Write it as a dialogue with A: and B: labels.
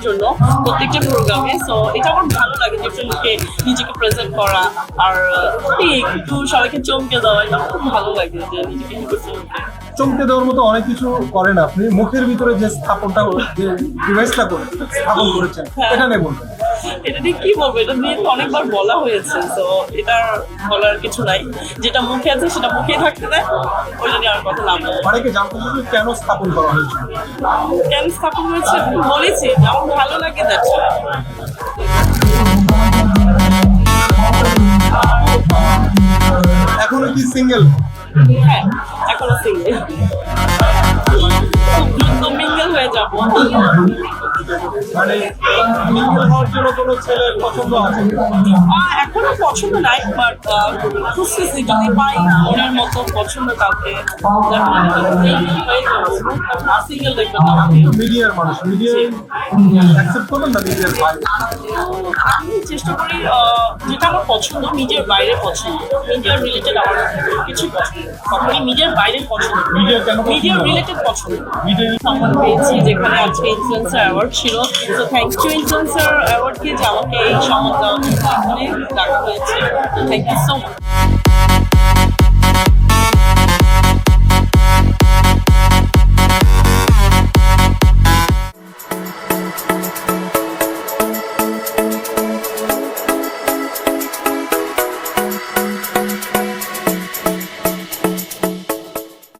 A: জন্য প্রত্যেকটা প্রোগ্রামে সো এটা আমার ভালো লাগে ডিফারেন্টকে নিজেকে প্রেজেন্ট করা আর একটু সবাইকে চমকে দেওয়া এটা খুব ভালো লাগে যে নিজেকে
B: চমকে দেওয়ার মতো অনেক কিছু করেন আপনি। মুখের ভিতরে যে স্থাপনটা যে ডিভাইসটা করে স্থাপন করেছেন
A: হ্যাঁ।
B: এটা নিয়ে বলবেন।
A: এটা নিয়ে কি বলব? এটা নিয়ে তো অনেকবার বলা হয়েছে তো এটা বলার কিছু নাই। যেটা মুখে আছে সেটা মুখেই থাকতে দেয় ওইটা নিয়ে আর কথা না।
B: অনেকে জানতে চাইছে কেন স্থাপন করা হয়েছে?
A: কেন স্থাপন হয়েছে? বলেছি আমার ভালো লাগে দ্যাটস
B: এখনও কি সিঙ্গেল
A: হ্যাঁ এখনও সিঙ্গেল খুব দ্রুত মিঙ্গেল হয়ে যাব।
B: মানে হওয়ার জন্য কোনো ছেলের পছন্দ আছে।
A: এখনও পছন্দ নাই বাট খুঁজতেছি যদি পাই ওনার মতো পছন্দ কাউকে সিঙ্গেল দেখবেন
B: মিডিয়ার মানুষ মিডিয়া অ্যাকসেপ্ট করবেন না মিডিয়ার ভাই?
A: আমি চেষ্টা করি যেটা আমার পছন্দ নিজের বাইরে পছন্দ। মিডিয়ার রিলেটেড আমার কিছু পছন্দ। কখনই মিডিয়ার বাইরে পছন্দ
B: পছন্দ?
A: মিডিয়ার রিলেটেড পছন্দ।
B: মিডিয়া
A: সম্মান পেয়েছি যেখানে আজকে ইনফ্লুয়েন্সার অ্যাওয়ার্ড ছিল। তো থ্যাংকস টু ইনফ্লুয়েন্সার অ্যাওয়ার্ডকে যে আমাকে এই সম্মান দেওয়ার জন্য ডাকা হয়েছে থ্যাংক ইউ সো মাচ